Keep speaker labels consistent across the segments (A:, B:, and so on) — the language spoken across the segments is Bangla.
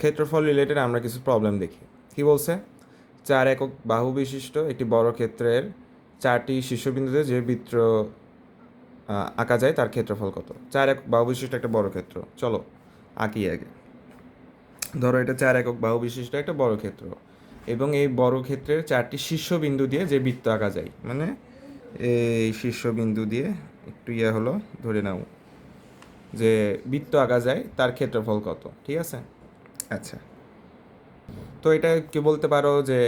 A: ক্ষেত্রফল রিলেটেড আমরা কিছু প্রবলেম দেখি। কি বলছে? চার একক বাহু বিশিষ্ট একটি বড় ক্ষেত্রের চারটি শীর্ষবিন্দুতে যে বৃত্ত আঁকা যায় তার ক্ষেত্রফল কত? চার একক বাহু বিশিষ্ট একটা বড় ক্ষেত্র। চলো, আঁকি আগে। ধরো এটা চার একক বাহু বিশিষ্ট একটা বড় ক্ষেত্র এবং এই বড় ক্ষেত্রের চারটি শীর্ষবিন্দু দিয়ে যে বৃত্ত আঁকা যায় মানে এই শীর্ষবিন্দু দিয়ে একটু ইয়ে হলো, ধরে নাও যে বৃত্ত আঁকা যায় তার ক্ষেত্রফল কত, ঠিক আছে? আচ্ছা। তো এটা কি বলতে পারো যে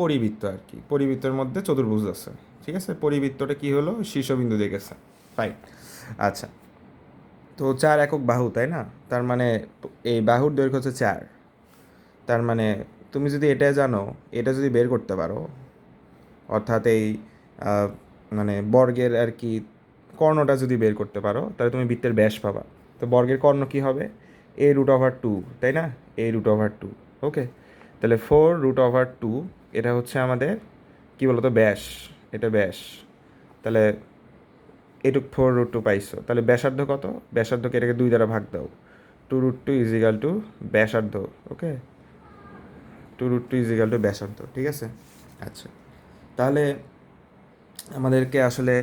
A: পরিবৃত্ত আর কি? পরিবৃত্তের মধ্যে চতুর্ভুজ আছে, ঠিক আছে? পরিবৃত্তটা কি হলো? শীর্ষবিন্দু দিয়ে গেছে। ফাইন আচ্ছা। তো চার একক বাহু, তাই না? তার মানে এই বাহুর দৈর্ঘ্য হচ্ছে চার। তার মানে তুমি যদি এটা জানো, এটা যদি বের করতে পারো, অর্থাৎ এই মানে বর্গের আর কি কর্ণটা যদি বের করতে পারো, তাহলে তুমি বৃত্তের ব্যাস পাবা। তো বর্গের কর্ণ কি হবে? এ রুট ওভার টু তাই না? A root over two okay তাহলে ফোর রুট ওভার টু এটা হচ্ছে আমাদের, কী বলতো, ব্যাস, এটা ব্যাস। তাহলে এটুক ফোর রুট টু পাইছো। তাহলে ব্যাসার্ধ কত? ব্যাসার্ধকে এটাকে দুই দ্বারা ভাগ দাও। Two root two is equal to ব্যাসার্ধ okay two root two is equal to ব্যাসার্ধ, ঠিক আছে? আচ্ছা। তাহলে আমাদেরকে আসলে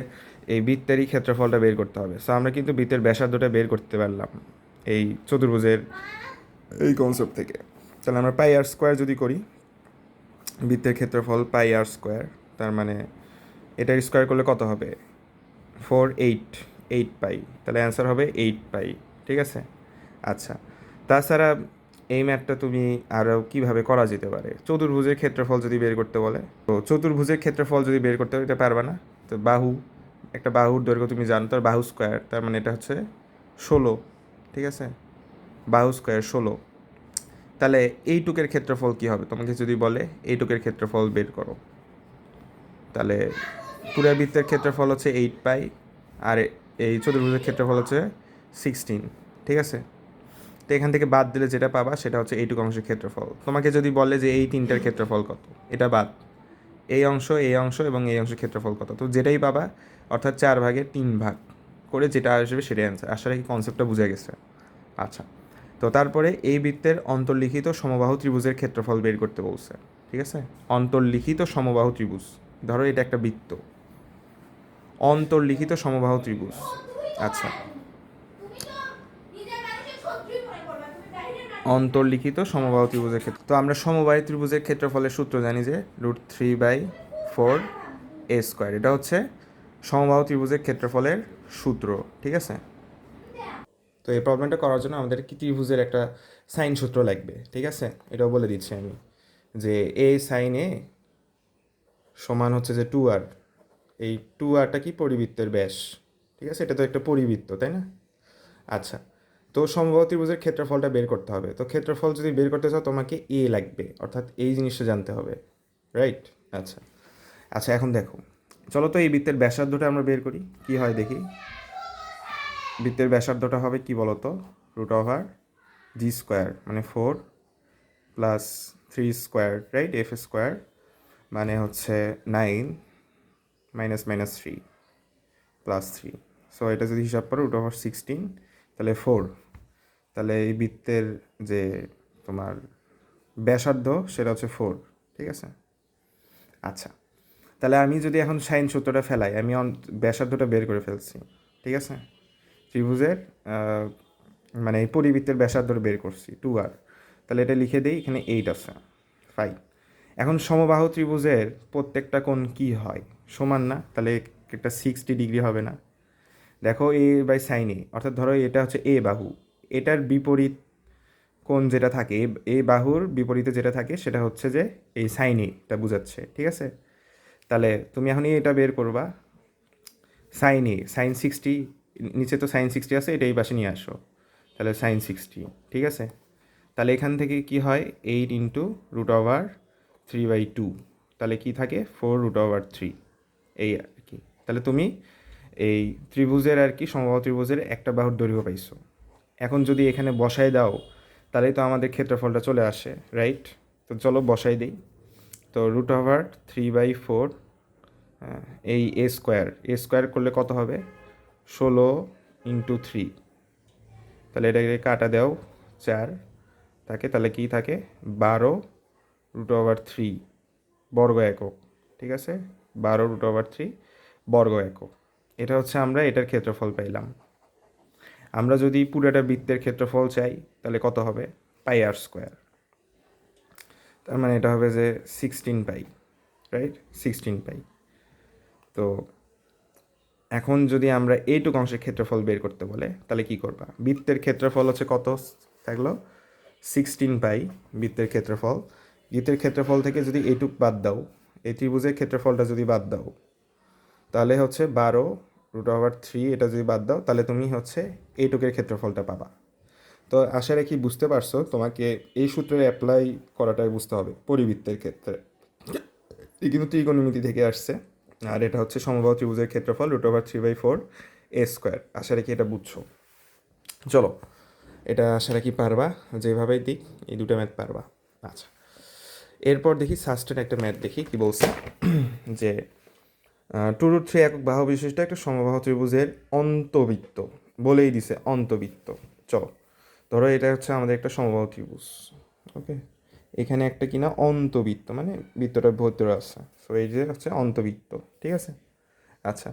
A: এই বৃত্তেরই ক্ষেত্রফলটা বের করতে হবে। সো আমরা কিন্তু বৃত্তের ব্যাসার্ধটা বের করতে পারলাম। এই চতুর্ভুজের এই কনসেপ্ট থেকে। তাহলে আমরা পাই আর স্কোয়ার যদি করি বৃত্তের ক্ষেত্রফল পাই আর স্কোয়ার তার মানে এটার স্কোয়ার করলে কত হবে? ফোর এইট এইট পাই তাহলে অ্যান্সার হবে এইট পাই ঠিক আছে? আচ্ছা তাছাড়া এই ম্যাথটা তুমি আরও কীভাবে করা যেতে পারে? চতুর্ভুজের ক্ষেত্রফল যদি বের করতে বলে তো চতুর্ভুজের ক্ষেত্রফল যদি বের করতে এটা পারবে না। তো বাহু একটা বাহুর দৈর্ঘ্য তুমি জানো তার বাহু স্কোয়ার তার মানে এটা হচ্ছে ষোলো। ঠিক আছে? বাহু স্কোয়ার ষোলো। তাহলে এইটুকের ক্ষেত্রফল কী হবে? তোমাকে যদি বলে এইটুকের ক্ষেত্রফল বের করো। তাহলে পুরা বৃত্তের ক্ষেত্রফল হচ্ছে এইট পাই আর এই চতুর্ভুজের ক্ষেত্রফল হচ্ছে সিক্সটিন ঠিক আছে? তো এখান থেকে বাদ দিলে যেটা পাবা সেটা হচ্ছে এইটুকু অংশের ক্ষেত্রফল। তোমাকে যদি বলে যে এই তিনটার ক্ষেত্রফল কত, এটা বাদ। এই অংশ এই অংশ এবং এই অংশের ক্ষেত্রফল কত। তো যেটাই পাবা, অর্থাৎ চার ভাগের তিন ভাগ। করে যেটা আসবে সেটাই অ্যান্সার আসলে কি কনসেপ্টটা বুঝে গেছে। আচ্ছা তো তারপরে এই বৃত্তের অন্তর্লিখিত সমবাহু ত্রিভুজের ক্ষেত্রফল বের করতে বলছে, ঠিক আছে? অন্তর্লিখিত সমবাহু ত্রিভুজ, ধরো এটা একটা বৃত্ত। অন্তর্লিখিত সমবাহু ত্রিভুজ আচ্ছা। অন্তর্লিখিত সমবাহু ত্রিভুজের ক্ষেত্র, তো আমরা সমবাহু ত্রিভুজের ক্ষেত্রফলের সূত্র জানি যে root three by four a square এটা হচ্ছে সমবাহু ত্রিভুজের ক্ষেত্রফলের সূত্র, ঠিক আছে? তো এই প্রবলেমটা করার জন্য আমাদের কি ত্রিভুজের একটা সাইন সূত্র লাগবে, ঠিক আছে? এটাও বলে দিচ্ছি আমি যে এ সাইন এ সমান হচ্ছে যে টু আর এই টু আরটা কি পরিবৃত্তের ব্যাস, ঠিক আছে? এটা তো একটা পরিবৃত্ত, তাই না? আচ্ছা তো সমবাহু ত্রিভুজের ক্ষেত্রফলটা বের করতে হবে। তো ক্ষেত্রফল যদি বের করতে চাও, তোমাকে এ লাগবে, অর্থাৎ এই জিনিসটা জানতে হবে রাইট আচ্ছা আচ্ছা এখন দেখো। চলো তো এই বৃত্তের ব্যাসার্ধটা আমরা বের করি। কি হয় দেখি? বৃত্তের ব্যাসার্ধটা হবে কি বলতো? রুট ওভার জি স্কোয়ার মানে four plus three square, right? F square মানে হচ্ছে nine minus minus three plus three. So এটা যদি হিসাব করো, রুট ওভার সিক্সটিন, তাহলে ফোর। তাহলে এই বৃত্তের যে তোমার ব্যাসার্ধ, সেটা হচ্ছে ফোর, ঠিক আছে? আচ্ছা। তাহলে আমি যদি এখন সাইন সূত্রটা ফেলাই, আমি ব্যাসার্ধটা বের করে ফেলছি, ঠিক আছে? ত্রিভুজের মানে এই পরিবৃত্তের ব্যাসার্ধটা বের করছি টু আর তাহলে এটা লিখে দিই, এখানে এইট আছে ফাইভ এখন সমবাহু ত্রিভুজের প্রত্যেকটা কোণ কি হয়? সমান না, তাহলে একটা সিক্সটি ডিগ্রি হবে না। দেখো এ বাই সাইন এ অর্থাৎ ধরো এটা হচ্ছে এ বাহু। এটার বিপরীত কোণ যেটা থাকে, এ বাহুর বিপরীতে যেটা থাকে, সেটা হচ্ছে যে এই সাইন এটা বোঝাচ্ছে, ঠিক আছে? তাহলে তুমি এখনই এটা বের করবা। সাইন এ সাইন সিক্সটি নিচে তো সাইন সিক্সটি আছে, এটা এই পাশে নিয়ে আসো। তাহলে সাইন সিক্সটি ঠিক আছে? তাহলে এখান থেকে কি হয়? Eight into root over three by two তাহলে কি থাকে? ফোর রুট ওভার থ্রি এই আর কি। তাহলে তুমি এই ত্রিভুজের আর কি, সমবাহু ত্রিভুজের একটা বাহুর দৈর্ঘ্য পাইছো। এখন যদি এখানে বসাই দাও তাহলেই তো আমাদের ক্ষেত্রফলটা চলে আসে রাইট তো চলো বসাই দিই। তো root over three by four এই এ স্কোয়ার এ স্কোয়ার করলে কত হবে? ষোলো ইন্টু থ্রি তাহলে এটাকে কাটা দেও, চার। থাকে তাহলে কি থাকে? বারো রুট ওভার থ্রি বর্গ একক, ঠিক আছে? বারো রুট ওভার থ্রি বর্গ একক। এটা হচ্ছে আমরা এটার ক্ষেত্রফল পাইলাম। আমরা যদি পুরোটা বৃত্তের ক্ষেত্রফল চাই, তাহলে কত হবে? পাই আর স্কোয়ার তার মানে এটা হবে যে sixteen pi right sixteen pi. তো এখন যদি আমরা এইটুকু অংশের ক্ষেত্রফল বের করতে বলে, তাহলে কি করবা? বৃত্তের ক্ষেত্রফল হচ্ছে কত? থাকল সিক্সটিন পাই বৃত্তের ক্ষেত্রফল। বৃত্তের ক্ষেত্রফল থেকে যদি এইটুক বাদ দাও, এই ত্রিভুজের ক্ষেত্রফলটা যদি বাদ দাও, তাহলে হচ্ছে বারো রুট ওভার থ্রি এটা যদি বাদ দাও, তাহলে তুমি হচ্ছে এইটুকের ক্ষেত্রফলটা পাবা। তো আশা রাখি বুঝতে পারছ, তোমাকে এই সূত্রে অ্যাপ্লাই করাটাই বুঝতে হবে, পরিবৃত্তের ক্ষেত্রে। কিন্তু ত্রিকোণমিতি থেকে আসছে। আর এটা হচ্ছে সমবাহু ত্রিভুজের ক্ষেত্রফল root over three by four a square আশা রাখি এটা বুঝছ। চলো, এটা আশা রাখি পারবা, যেভাবেই দিক, এই দুটো ম্যাথ পারবা। আচ্ছা এরপর দেখি সাস্টেন একটা ম্যাথ দেখি, কি বলছে? যে টু রুট থ্রি একক বাহু বিশিষ্ট একটা সমবাহু ত্রিভুজের অন্তবৃত্ত, বলেই দিছে অন্তবৃত্ত। চলো, ধরো এটা হচ্ছে আমাদের একটা সমবাহু ত্রিভুজ ওকে এখানে একটা কিনা অন্তবৃত্ত মানে বৃত্তটা ভেতরে আছে। সো এই যে হচ্ছে অন্তবৃত্ত ঠিক আছে? আচ্ছা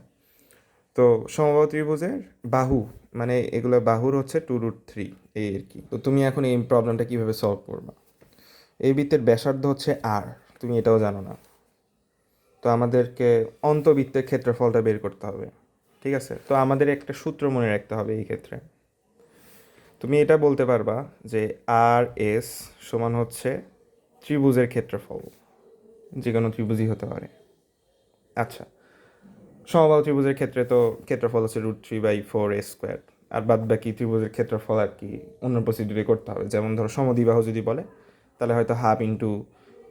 A: তো সমবাহু ত্রিভুজের বাহু মানে এগুলো বাহুর হচ্ছে টু রুট থ্রি এই আর কি। তো তুমি এখন এই প্রবলেমটা কীভাবে সলভ করবা? এই বৃত্তের ব্যাসার্ধ হচ্ছে আর তুমি এটাও জানো না। তো আমাদেরকে অন্তবৃত্তের ক্ষেত্রফলটা বের করতে হবে, ঠিক আছে? তো আমাদের একটা সূত্র মনে রাখতে হবে এই ক্ষেত্রে। তুমি এটা বলতে পারবা যে আর, এস সমান হচ্ছে ত্রিভুজের ক্ষেত্রফল। যে কোনো ত্রিভুজই হতে পারে। আচ্ছা সমবাহু ত্রিভুজের ক্ষেত্রে তো ক্ষেত্রফল হচ্ছে root three by four a square আর বাদ বাকি ত্রিভুজের ক্ষেত্রফল আর কি অন্য প্রসিডিউরে করতে হবে। যেমন ধরো সমদ্বিবাহু যদি বলে, তাহলে হয়তো হাফ ইন্টু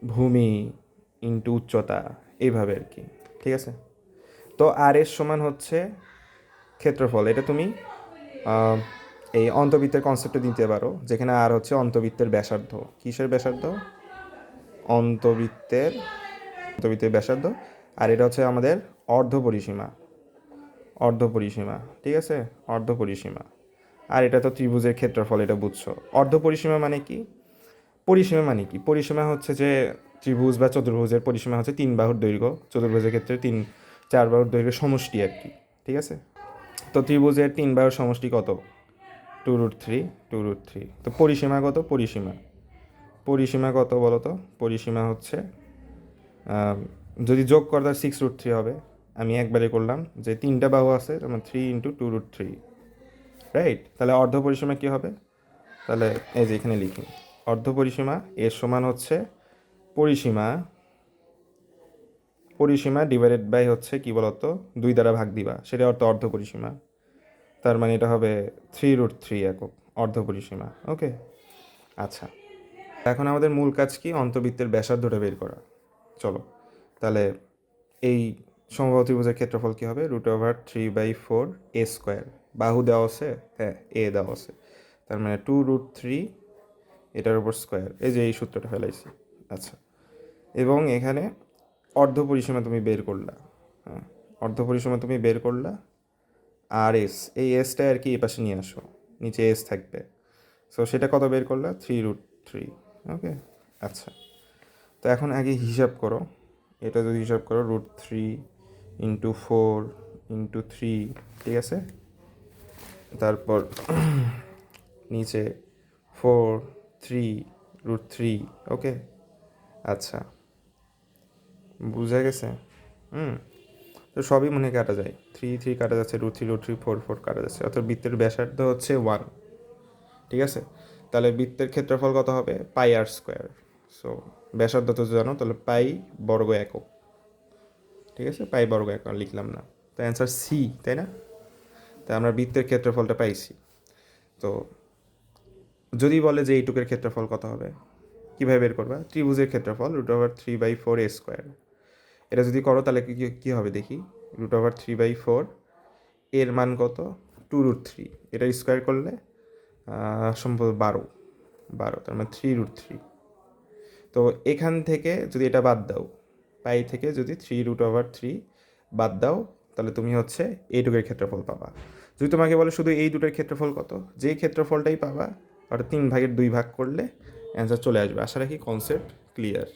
A: ভূমি ইন্টু উচ্চতা, এইভাবে আর কি। ঠিক আছে? তো আর এর সমান হচ্ছে ক্ষেত্রফল। এটা তুমি এই অন্তবৃত্তের কনসেপ্টে দিতে পারো, যেখানে আর হচ্ছে অন্তবৃত্তের ব্যাসার্ধ। কিসের ব্যাসার্ধ? অন্তবৃত্তের অন্তবৃত্তের ব্যাসার্ধ। আর এটা হচ্ছে আমাদের অর্ধ পরিসীমা। অর্ধ পরিসীমা, ঠিক আছে? অর্ধ পরিসীমা। আর এটা তো ত্রিভুজের ক্ষেত্রফল, এটা বুঝছ। অর্ধ পরিসীমা মানে কি? পরিসীমা মানে কি? পরিসীমা হচ্ছে যে ত্রিভুজ বা চতুর্ভুজের পরিসীমা হচ্ছে তিন বাহুর দৈর্ঘ্য। চতুর্ভুজের ক্ষেত্রে তিন, চার বাহুর দৈর্ঘ্য সমষ্টি আর কি ঠিক আছে? তো ত্রিভুজের তিন বাহুর সমষ্টি কত? Two root three, two root three. তো পরিসীমা কত? পরিসীমা। পরিসীমা কত বলো তো? পরিসীমা হচ্ছে যদি যোগ করে তার সিক্স রুট থ্রি হবে। আমি একবারে করলাম যে তিনটা বাহু আছে তোমার three into two root three right তাহলে অর্ধ পরিসীমা কী হবে? তাহলে এই যে এখানে লিখি। অর্ধ পরিসীমা, এর সমান হচ্ছে পরিসীমা পরিসীমা ডিভাইডেড বাই হচ্ছে কি বলতো? দুই দ্বারা ভাগ দিবা। সেটা অর্থ অর্ধ পরিসীমা। তার মানে এটা হবে থ্রি রুট থ্রি একক অর্ধ পরিসীমা ওকে আচ্ছা এখন আমাদের মূল কাজ কি? অন্তবৃত্তের ব্যাসার্ধটা বের করা। চলো, তাহলে এই সমবাহু ত্রিভুজের ক্ষেত্রফল কী হবে? Root over three by four a square বাহু দেওয়া আছে? হ্যাঁ এ দেওয়া আছে। তার মানে টু রুট থ্রি এটার উপর স্কোয়ার এই যে এই সূত্রটা ফেলাইছি। আচ্ছা এবং এখানে অর্ধ পরিসীমা তুমি বের করলা। হ্যাঁ অর্ধ পরিসীমা তুমি বের করলা। আর এস, এই এসটা আর কি এ পাশে নিয়ে আসো, নিচে এস থাকবে। সো সেটা কত বের করলা? থ্রি রুট থ্রি ওকে আচ্ছা। তো এখন আগে হিসাব করো, এটা যদি হিসাব করো root three into four into three ঠিক আছে? তারপর নিচে four three root three okay আচ্ছা। বুঝা গেছে? হুম। তো সবই মনে কাটা যায়। থ্রি থ্রি কাটা যাচ্ছে root three root three four four কাটা যাচ্ছে। অর্থাৎ বৃত্তের ব্যাসার্ধ হচ্ছে ওয়ান ঠিক আছে? তাহলে বৃত্তের ক্ষেত্রফল কত হবে? পাই আর স্কোয়ার সো ব্যাসার্ধ তো জানো, তাহলে পাই বর্গ একক। ঠিক আছে? পাই বর্গ একক, লিখলাম না। তো অ্যান্সার সি তাই না? তাই আমরা বৃত্তের ক্ষেত্রফলটা পাইছি। তো যদি বলে যে এইটুকের ক্ষেত্রফল কত হবে? কীভাবে বের করবা? ত্রিভুজের ক্ষেত্রফল root over three by four a square এটা যদি করো তাহলে কি হবে দেখি? Root over three by four এর মান কত? টু রুট থ্রি এটা স্কোয়ার করলে আহ, সম্ভবত বারো বারো তার মানে থ্রি রুট থ্রি তো এখান থেকে যদি এটা বাদ দাও পাই থেকে যদি থ্রি রুট ওভার থ্রি বাদ দাও তাহলে তুমি হচ্ছে এইটুকের ক্ষেত্রফল পাবা। যদি তোমাকে বলে শুধু এই দুটোর ক্ষেত্রফল কত? যেই ক্ষেত্রফলটাই পাবা অর্থাৎ তিন ভাগের দুই ভাগ করলে অ্যান্সার চলে আসবে। আশা রাখি কনসেপ্ট ক্লিয়ার